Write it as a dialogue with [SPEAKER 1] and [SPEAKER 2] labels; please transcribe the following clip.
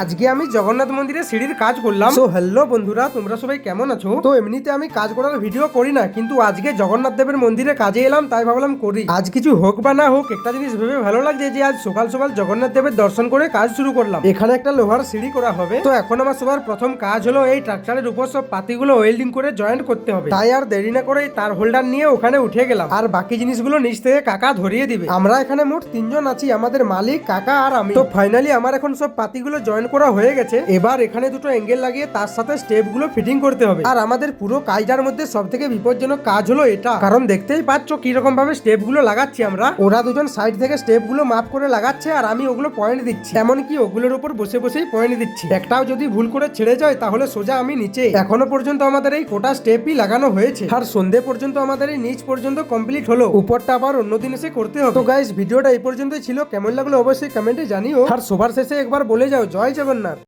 [SPEAKER 1] আজকে আমি জগন্নাথ মন্দিরে সিঁড়ির কাজ করলাম। তো হ্যালো বন্ধুরা তোমরা সবাই কেমন আছো? তো এমনিতে আমি কাজ করার ভিডিও করি না কিন্তু আজকে জগন্নাথ দেবের মন্দিরে কাজে এলাম তাই ভাবলাম করি। আজ কিছু হোক বা না হোক একটা জিনিস ভেবে ভালো লাগছে যে আজ সকাল সকাল জগন্নাথ দেবের দর্শন করে কাজ শুরু করলাম। এখানে একটা লোহার সিঁড়ি করা হবে। তো এখন আমার সবার প্রথম কাজ হলো এই ট্রাক্টরের উপর সব পাতিগুলো ওয়েল্ডিং করে জয়েন্ট করতে হবে। তাই আর দেরি না করে তার হোল্ডার নিয়ে ওখানে উঠে গেলাম। আর বাকি জিনিসগুলো নিচ থেকে কাকা ধরিয়ে দিবে। আমরা এখানে মোট তিনজন আছি আমাদের মালিক কাকা আর আমি। তো ফাইনালি আমার এখন সব পাতিগুলো জয়েন করা হয়ে গেছে। এবার এখানে দুটো অ্যাঙ্গেল লাগিয়ে তার সাথে স্টেপগুলো ফিটিং করতে হবে। আর আমাদের পুরো কাজটার মধ্যে সব থেকে বিপজ্জনক কাজ হলো এটা। কারণ দেখতেই পাচ্ছ কীরকম ভাবে স্টেপগুলো লাগাচ্ছি আমরা। ওরা দুজন সাইড থেকে স্টেপগুলো মাপ করে লাগাচ্ছে আর আমি ওগুলো পয়েন্ট দিচ্ছি। এমনকি ওগুলোর উপর বসে বসেই পয়েন্ট দিচ্ছি। একটাও যদি ভুল করে ছেড়ে যায় তাহলে সোজা আমি নিচে। এখনও পর্যন্ত আমাদের এই কোটা স্টেপই লাগানো হয়েছে। আর সন্ধে পর্যন্ত আমাদের এই নিচ পর্যন্ত কমপ্লিট হলো। উপরটা আবার অন্যদিন এসে করতে হবে। তো গাইস ভিডিওটা এই পর্যন্তই ছিল। কেমন লাগল অবশ্যই কমেন্টে জানিও। আর সবার শেষে একবার বলে যাও জগন্নাথ।